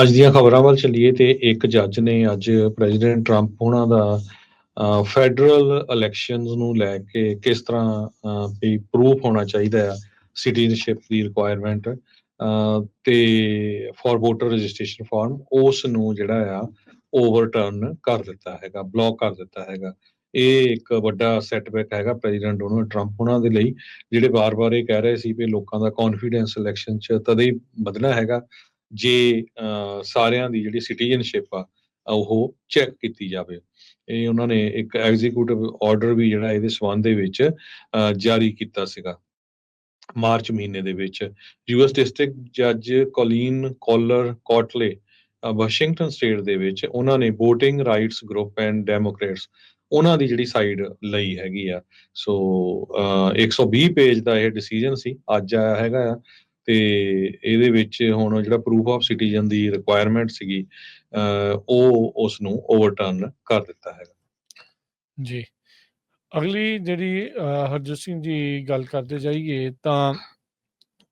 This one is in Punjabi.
ਅੱਜ ਦੀਆਂ ਖਬਰਾਂ ਵੱਲ ਚੱਲੀਏ ਤੇ ਇੱਕ ਜੱਜ ਨੇ ਅੱਜ ਪ੍ਰੈਜ਼ੀਡੈਂਟ ਟਰੰਪ ਉਹਨਾਂ ਦਾ ਫੈਡਰਲ ਇਲੈਕਸ਼ਨਸ ਨੂੰ ਲੈ ਕੇ ਕਿਸ ਤਰ੍ਹਾਂ ਵੀ ਪ੍ਰੂਫ ਹੋਣਾ ਚਾਹੀਦਾ ਆ ਸਿਟੀਜ਼ਨਸ਼ਿਪ ਦੀ ਰਿਕੁਆਇਰਮੈਂਟ ਤੇ ਫॉर ਵੋਟਰ ਰਜਿਸਟ੍ਰੇਸ਼ਨ ਫਾਰਮ ਉਸ ਨੂੰ ਜਿਹੜਾ ਆ ਓਵਰਟਰਨ ਕਰ ਦਿੱਤਾ ਹੈਗਾ ਬਲੌਕ ਕਰ ਦਿੱਤਾ ਹੈਗਾ। ਇਹ ਇੱਕ ਵੱਡਾ ਸੈਟਬੈਕ ਹੈਗਾ ਪ੍ਰੈਜ਼ੀਡੈਂਟ ਡੋਨਲਡ ਟਰੰਪ ਉਹਨਾਂ ਦੇ ਲਈ, ਜਿਹੜੇ ਵਾਰ-ਵਾਰ ਇਹ ਕਹਿ ਰਹੇ ਸੀ ਵੀ ਲੋਕਾਂ ਦਾ ਕੌਨਫੀਡੈਂਸ ਇਲੈਕਸ਼ਨ 'ਚ ਤਦੇ ਹੀ ਵਧਣਾ ਹੈਗਾ। ਜੇ ਸਾਰਿਆਂ ਦੀ ਜਿਹੜੀ ਸਿਟੀਜ਼ਨਸ਼ਿਪ ਆ ਉਹ ਚੈੱਕ ਕੀਤੀ ਜਾਵੇ। ਇਹ ਉਹਨਾਂ ਨੇ ਇੱਕ ਐਗਜ਼ੀਕਿਊਟਿਵ ਆਰਡਰ ਵੀ ਜਿਹੜਾ ਇਹਦੇ ਸਬੰਧ ਦੇ ਵਿੱਚ ਜਾਰੀ ਕੀਤਾ ਸੀਗਾ। ਮਾਰਚ ਮਹੀਨੇ ਦੇ ਵਿੱਚ। ਯੂਐਸ ਡਿਸਟ੍ਰਿਕਟ ਜੱਜ Colleen Kollar Kotelly Washington state ਦੇ ਵਿੱਚ ਉਹਨਾਂ ਨੇ VOTING rights group and Democrats ਉਹਨਾਂ ਦੀ ਜਿਹੜੀ ਸਾਈਡ ਲਈ ਹੈਗੀ ਆ। ਸੋ ਅਹ, 120 ਪੇਜ ਦਾ ਇਹ ਡਿਸੀਜਨ ਸੀ। ਅੱਜ ਆਇਆ ਹੈਗਾ ਆ। ਤੇ ਇਹਦੇ ਵਿੱਚ ਹੁਣ ਜਿਹੜਾ ਪ੍ਰੂਫ ਆਫ ਸਿਟੀਜ਼ਨ ਦੀ ਰਿਕੁਆਇਰਮੈਂਟ ਸੀਗੀ ਅਹ, ਉਹ ਉਸ ਨੂੰ ਓਵਰਟਰਨ ਕਰ ਦਿੱਤਾ ਹੈਗਾ। ਜੀ। ਅਗਲੀ ਜਿਹੜੀ ਅ, ਹਰਜੋਤ ਸਿੰਘ ਜੀ ਗੱਲ ਕਰਦੇ ਜਾਈਏ ਤਾਂ